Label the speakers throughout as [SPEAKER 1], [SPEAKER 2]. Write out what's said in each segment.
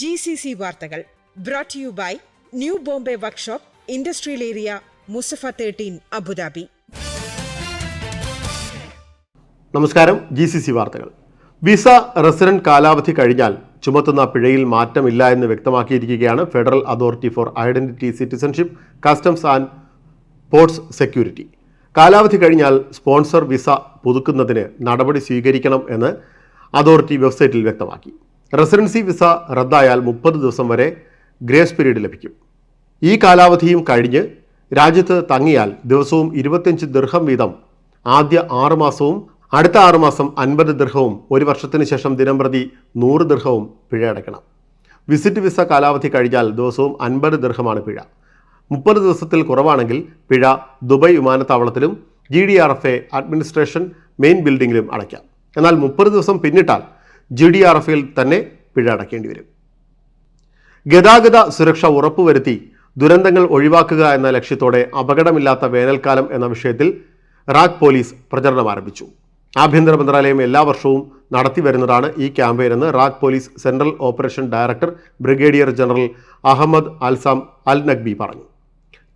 [SPEAKER 1] G C C വാർത്തകൾ brought you by new Bombay workshop industrial area Mussafah thirteen Abu Dhabi
[SPEAKER 2] നമസ്കാരം G C C വാർത്തകൾ. Visa resident കാലാവധി കഴിഞ്ഞാൽ ചുമത്തുന്ന പിഴയിൽ മാറ്റമില്ല എന്ന് വ്യക്തമാക്കിയിരിക്കുകയാണ് federal authority for identity citizenship customs and ports security കാലാവധി കഴിഞ്ഞാൽ സ്പോൺസർ വിസ പുതുക്കുന്നതിന് നടപടി സ്വീകരിക്കണം എന്ന് അതോറിറ്റി വെബ്സൈറ്റിൽ വ്യക്തമാക്കി. റെസിഡൻസി വിസ റദ്ദായാൽ മുപ്പത് ദിവസം വരെ ഗ്രേസ് പീരീഡ് ലഭിക്കും. ഈ കാലാവധിയും കഴിഞ്ഞ് രാജ്യത്ത് തങ്ങിയാൽ ദിവസവും ഇരുപത്തിയഞ്ച് ദീർഘം വീതം ആദ്യ ആറുമാസവും അടുത്ത ആറുമാസം അൻപത് ദീർഘവും ഒരു വർഷത്തിന് ശേഷം ദിനംപ്രതി നൂറ് ദീർഘവും പിഴ അടയ്ക്കണം. വിസിറ്റ് വിസ കാലാവധി കഴിഞ്ഞാൽ ദിവസവും അൻപത് ദീർഘമാണ് പിഴ. മുപ്പത് ദിവസത്തിൽ കുറവാണെങ്കിൽ പിഴ Dubai വിമാനത്താവളത്തിലും G D R F A administration main ബിൽഡിംഗിലും അടയ്ക്കാം. എന്നാൽ മുപ്പത് ദിവസം പിന്നിട്ടാൽ ജി ഡി ആർ എഫിൽ തന്നെ പിഴ അടയ്ക്കേണ്ടി വരും. ഗതാഗത സുരക്ഷ ഉറപ്പുവരുത്തി ദുരന്തങ്ങൾ ഒഴിവാക്കുക എന്ന ലക്ഷ്യത്തോടെ അപകടമില്ലാത്ത വേനൽക്കാലം എന്ന വിഷയത്തിൽ റാക് പോലീസ് പ്രചരണം ആരംഭിച്ചു. ആഭ്യന്തര മന്ത്രാലയം എല്ലാ വർഷവും നടത്തി വരുന്നതാണ് ഈ ക്യാമ്പയിൻ എന്ന് RAK police central operation director brigadier general Ahmed Alsam Al Nakhbi പറഞ്ഞു.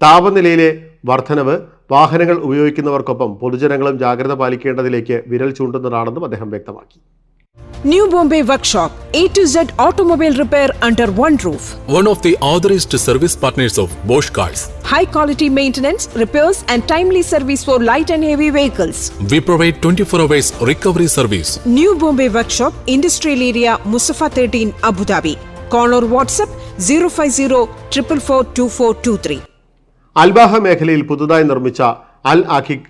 [SPEAKER 2] താപനിലയിലെ വർധനവ് വാഹനങ്ങൾ ഉപയോഗിക്കുന്നവർക്കൊപ്പം പൊതുജനങ്ങളും ജാഗ്രത പാലിക്കേണ്ടതിലേക്ക് വിരൽ ചൂണ്ടുന്നതാണെന്നും അദ്ദേഹം വ്യക്തമാക്കി.
[SPEAKER 1] New Bombay workshop A to Z automobile repair under one roof
[SPEAKER 3] one of the authorized service partners of Bosch Cars.
[SPEAKER 1] high quality maintenance, repairs, and timely service for light and heavy vehicles.
[SPEAKER 3] We provide 24 hours recovery service.
[SPEAKER 1] New Bombay Workshop, Industrial Area, Musafa 13, Abu Dhabi. Call or WhatsApp 050 444
[SPEAKER 2] Albaha മേഖലയിൽ പുതുതായി നിർമ്മിച്ച അൽ ആഖിഖ്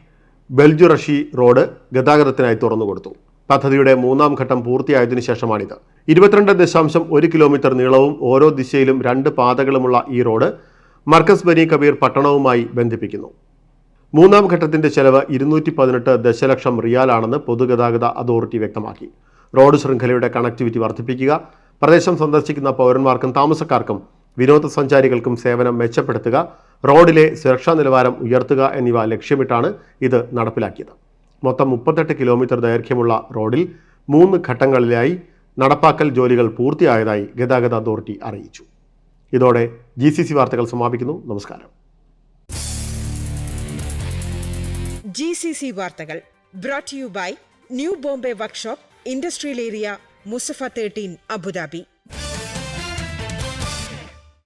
[SPEAKER 2] ബെൽജുറഷി road ഗതാഗതത്തിനായി തുറന്നുകൊടുത്തു പദ്ധതിയുടെ മൂന്നാം ഘട്ടം പൂർത്തിയായതിനു ശേഷമാണിത്. ഇരുപത്തിരണ്ട് ദശാംശം ഒരു kilometre നീളവും ഓരോ ദിശയിലും രണ്ട് പാതകളുമുള്ള ഈ റോഡ് മർക്കസ് ബനി കബീർ പട്ടണവുമായി ബന്ധിപ്പിക്കുന്നു. മൂന്നാം ഘട്ടത്തിന്റെ ചെലവ് ഇരുന്നൂറ്റി പതിനെട്ട് ദശലക്ഷം റിയാലാണെന്ന് പൊതുഗതാഗത അതോറിറ്റി വ്യക്തമാക്കി. റോഡ് ശൃംഖലയുടെ കണക്ടിവിറ്റി വർദ്ധിപ്പിക്കുക പ്രദേശം സന്ദർശിക്കുന്ന പൗരന്മാർക്കും താമസക്കാർക്കും വിനോദസഞ്ചാരികൾക്കും സേവനം മെച്ചപ്പെടുത്തുക റോഡിലെ സുരക്ഷാ നിലവാരം ഉയർത്തുക എന്നിവ ലക്ഷ്യമിട്ടാണ് ഇത് നടപ്പിലാക്കിയത്. മൊത്തം മുപ്പത്തെട്ട് കിലോമീറ്റർ ദൈർഘ്യമുള്ള റോഡിൽ മൂന്ന് ഘട്ടങ്ങളിലായി നടപ്പാക്കൽ ജോലികൾ പൂർത്തിയായതായി ഗതാഗത അതോറിറ്റി അറിയിച്ചു. ഇതോടെ ജി സി സി വാർത്തകൾ സമാപിക്കുന്നു. നമസ്കാരം.
[SPEAKER 1] ജി സി സി വാർത്തകൾ brought you by new Bombay workshop industrial area Mussafah thirteen Abu Dhabi.